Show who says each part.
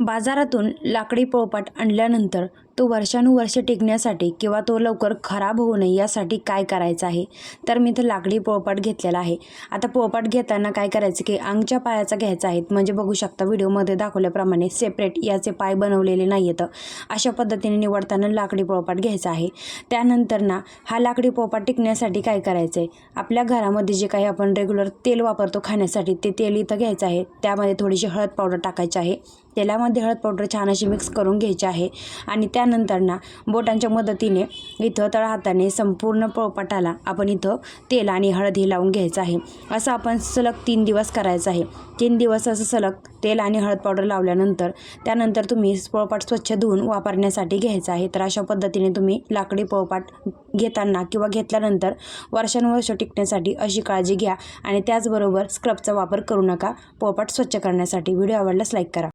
Speaker 1: बाजारातून लाकडी पोळपाट आणल्यानंतर तो वर्षानुवर्ष टिकण्यासाठी किंवा तो लवकर खराब होऊ नये यासाठी काय करायचं आहे? तर मी इथं लाकडी पोळपाट घेतलेला आहे. आता पोळपाट घेताना काय करायचं की अंगच्या पायाचा घ्यायचा आहे. म्हणजे बघू शकता व्हिडिओमध्ये दाखवल्याप्रमाणे सेपरेट याचे पाय बनवलेले नाही आहेत अशा पद्धतीने निवडताना लाकडी पोळपाट घ्यायचा आहे. त्यानंतर ना हा लाकडी पोळपाट टिकण्यासाठी काय करायचं आहे आपल्या घरामध्ये जे काही आपण रेग्युलर तेल वापरतो खाण्यासाठी ते तेल इथं घ्यायचं आहे. त्यामध्ये थोडीशी हळद पावडर टाकायची आहे. तेलामध्ये हळद पावडर छान अशी मिक्स करून घ्यायची आहे. आणि त्या त्यानंतर ना बोटांच्या मदतीने इथं तळ हाताने संपूर्ण पोळपाटाला आपण इथं तेल आणि हळद हे लावून घ्यायचं आहे. असं आपण सलग तीन दिवस करायचं आहे. तीन दिवस असं सलग तेल आणि हळद पावडर लावल्यानंतर त्यानंतर तुम्ही पोळपाट स्वच्छ धुवून वापरण्यासाठी घ्यायचं आहे. तर अशा पद्धतीने तुम्ही लाकडी पोळपाट घेताना किंवा घेतल्यानंतर वर्षानुवर्ष टिकण्यासाठी अशी काळजी घ्या आणि त्याचबरोबर स्क्रबचा वापर करू नका. पोळपाट स्वच्छ करण्यासाठी व्हिडिओ आवडल्यास लाईक करा.